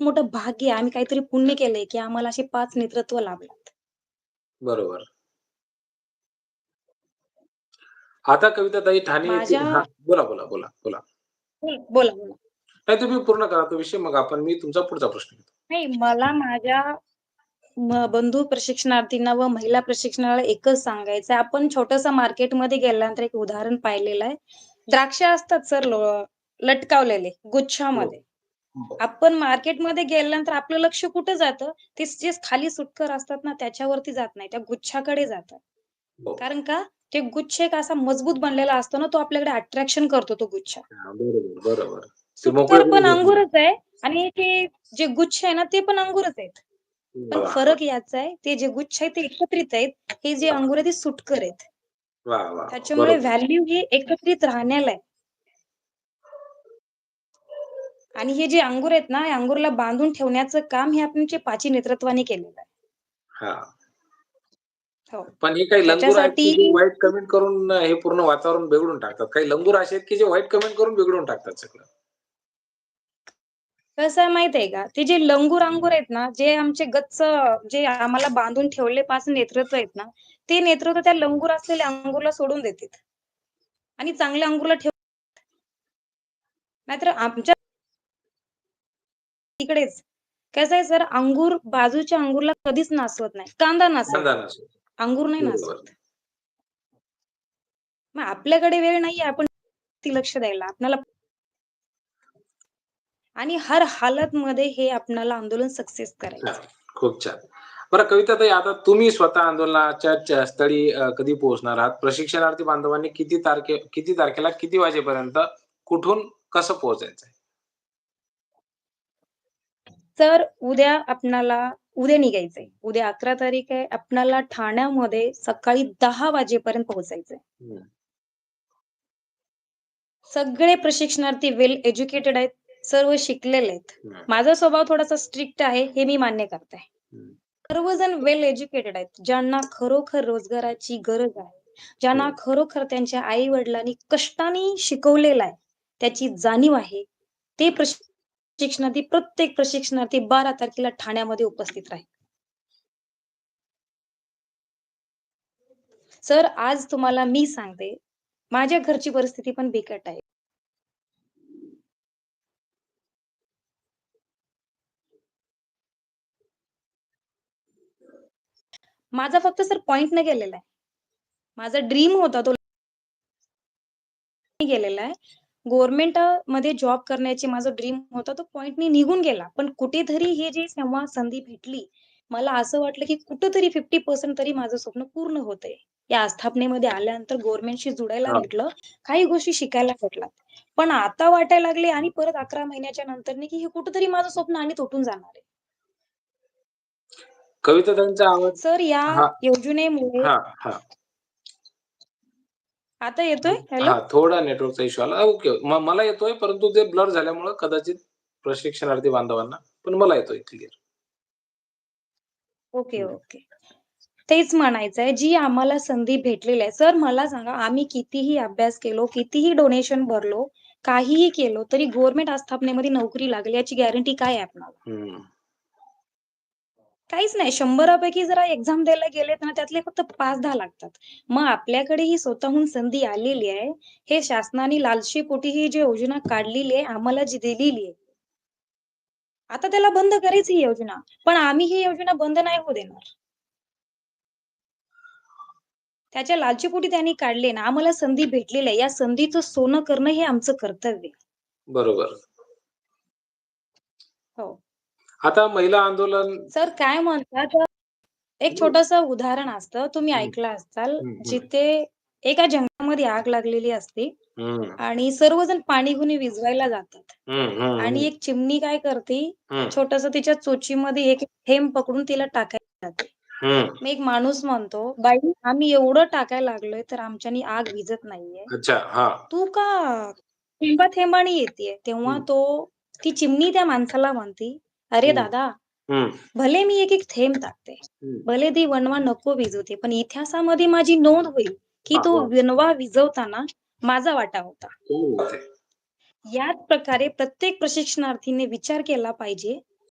खूप मोठं भाग्य आहे. आम्ही काहीतरी पुण्य केलंय, की आम्हाला असे 5 नेतृत्व लाभलेत. बरोबर. आता कविताताई ठाणे येथील माझ्या हां, बोला, बोला, बोला, बोला. बोला, बोला. नाही तुम्ही पूर्ण करा तो विषय मग आपण मी तुमचा पुढचा प्रश्न घेतो. नाही मला माझ्या म बंधू प्रशिक्षणार्थींना व महिला प्रशिक्षणाला एकच सांगायचं आहे. आपण छोटंसं मार्केटमध्ये गेल्यानंतर एक उदाहरण पाहिलेलं आहे. द्राक्ष असतात सर लटकावलेले. गुच्छामध्ये. आपण मार्केटमध्ये गेल्यानंतर आपलं लक्ष कुठं जातं? ते जे खाली सुटकर असतात ना त्याच्यावरती जात नाही. त्या गुच्छाकडे जातं. हो. कारण का? ते गुच्छ एक असा मजबूत बनलेला असतो ना, तो आपल्याकडे अट्रॅक्शन करतो तो गुच्छ. बरोबर, पण. अंगूरच आहे आणि ते जे गुच्छ आहे ना, ते पण अंगूरच आहेत. पण! फरक याचा आहे, ते जे गुच्छ आहेत ते एकत्रित आहेत. हे जे अंगूर आहेत ते सुटकर आहेत. त्याच्यामुळे. व्हॅल्यू ही एकत्रित राहण्याला आहे. आणि हे जे अंगूर आहेत ना, अंगूरला बांधून ठेवण्याचं काम हे आमचे पाची नेतृत्वाने केलेलं आहे. हां. पण हे काही लंगूर वाईट कमेंट करून हे पूर्ण वातावरण बिघडून टाकतात. काही लंगूर असे आहेत, की जे वाईट कमेंट करून बिघडवून टाकतात सगळं. कसं आहे माहिती आहे का? ते जे लंगूर अंगूर आहेत ना, जे आमचे गच्च जे आम्हाला बांधून ठेवले 5 नेतृत्व आहेत ना, ते नेतृत्व त्या लंगूर असलेल्या अंगूरला सोडून देतात. आणि चांगल्या अंगूरला ठेव नाहीतर आमच्या इकडेच कसं आहे सर, अंगूर बाजूच्या अंगूरला कधीच नासवत नाही. कांदा नासवतो. कांदा नसतो. अंगूर नाही बरोबर. नासवत. मग आपल्याकडे वेळ नाहीये आपण ती लक्ष द्यायला. आपल्याला आणि हर हालतमध्ये हे आपल्याला आंदोलन सक्सेस करायचं. खूप छान. बरं कविताताई आता तुम्ही स्वतः आंदोलनाच्या च स्थळी अ, कधी पोहोचणार आहात? प्रशिक्षणार्थी बांधवांनी किती तारखे किती तारखेला किती वाजेपर्यंत कुठून कसं पोहोचायचं? तर उद्या आपणाला उद्या निघायचंय. उद्या 11 तारीख आहे. आपणाला ठाण्यामध्ये सकाळी 10 वाजेपर्यंत पोहोचायचंय. सगळे प्रशिक्षणार्थी वेल एज्युकेटेड आहेत. सर्व शिकलेले आहेत. माझा स्वभाव थोडासा स्ट्रिक्ट आहे, हे मी मान्य करते. सर्वजण वेल एज्युकेटेड आहेत. ज्यांना खरोखर रोजगाराची गरज आहे. ज्यांना. खरोखर त्यांच्या आई-वडिलांनी कष्टाने शिकवलेलं आहे. त्याची जाणीव आहे. ते प्रशिक्षणार्थी प्रत्येक प्रशिक्षणार्थी 12 तारखेला ठाण्यामध्ये उपस्थित राहील. सर आज तुम्हाला मी सांगते, माझ्या घरची परिस्थिती पण बिकट आहे. माझा फक्त सर पॉइंटने गेलेला आहे. माझा ड्रीम होता तो गेलेला आहे. गव्हर्नमेंटमध्ये जॉब करण्याची माझा ड्रीम होता तो पॉइंटनी निघून गेला. पण कुठेतरी हे जे जेव्हा संधी भेटली, मला असं वाटलं की कुठेतरी 50% तरी माझं स्वप्न पूर्ण होतंय. या आस्थापनेमध्ये आल्यानंतर गव्हर्नमेंटशी जुडायला. भेटलं. काही गोष्टी शिकायला भेटल्या. पण आता वाटायला लागले आणि परत 11 महिन्याच्या नंतरनी की हे कुठेतरी माझं स्वप्न आणि तुटून जाणार आहे. कविताताईंचा आवाज सर या. योजनेमुळे. आता येतोय? हॅलो? हां, थोडा नेटवर्कचा इश्यू आला. ओके. मला येतोय परंतु ते ब्लर झाल्यामुळं कदाचित प्रशिक्षणार्थी बांधवांना पण मला येतोय क्लिअर. ओके. ओके. तेच म्हणायचंय जी आम्हाला संधी भेटलेली आहे. सर मला सांगा आम्ही कितीही अभ्यास केलो, कितीही डोनेशन भरलो, काहीही केलो तरी गव्हर्नमेंट आस्थापनेमध्ये नोकरी लागेल याची गॅरंटी काय आहे आपल्याला? काहीच नाही. 100 पैकी जरा एक्झाम द्यायला गेलेत ना, त्यातले फक्त 5-10 लागतात. मग आपल्याकडे ही स्वतःहून संधी आलेली आहे. हे शासनाने लालसेपोटी ही जी योजना काढलेली आहे, आम्हाला जी दिलेली आहे. आता त्याला बंद करायची ही योजना. पण आम्ही ही योजना बंद नाही होऊ देणार. त्याच्या लालचीपोटी त्यांनी काढली ना, आम्हाला संधी भेटलेली आहे. या संधीचं सोनं करणं हे आमचं कर्तव्य. बरोबर. हो. आता महिला आंदोलन सर काय म्हणतात एक छोटंसं उदाहरण असतं. तुम्ही. ऐकलं असाल. जिथे एका जंगलामध्ये आग लागलेली असते. आणि सर्वजण पाणी घेऊन विझवायला जातात. आणि. एक चिमणी काय करते. छोटंसं तिच्या चोचीमध्ये एक थेंब पकडून तिला टाकायला जाते. मग एक माणूस म्हणतो, "बाई आम्ही एवढं टाकायला लागलोय, तर आमच्यानी आग विझत नाहीये. तू का थेंबा-थेंबाने येतीये?" तेव्हा हं. तो ती चिमणी त्या माणसाला म्हणते, "अरे. दादा. भले मी एक-एक थेंब टाकते. भले ती वणवा नको विझवते, पण इतिहासामध्ये माझी नोंद होईल, की हां, तो हां. वणवा विझवताना माझा वाटा होता." है! याच प्रकारे प्रत्येक प्रशिक्षणार्थीने विचार केला पाहिजे,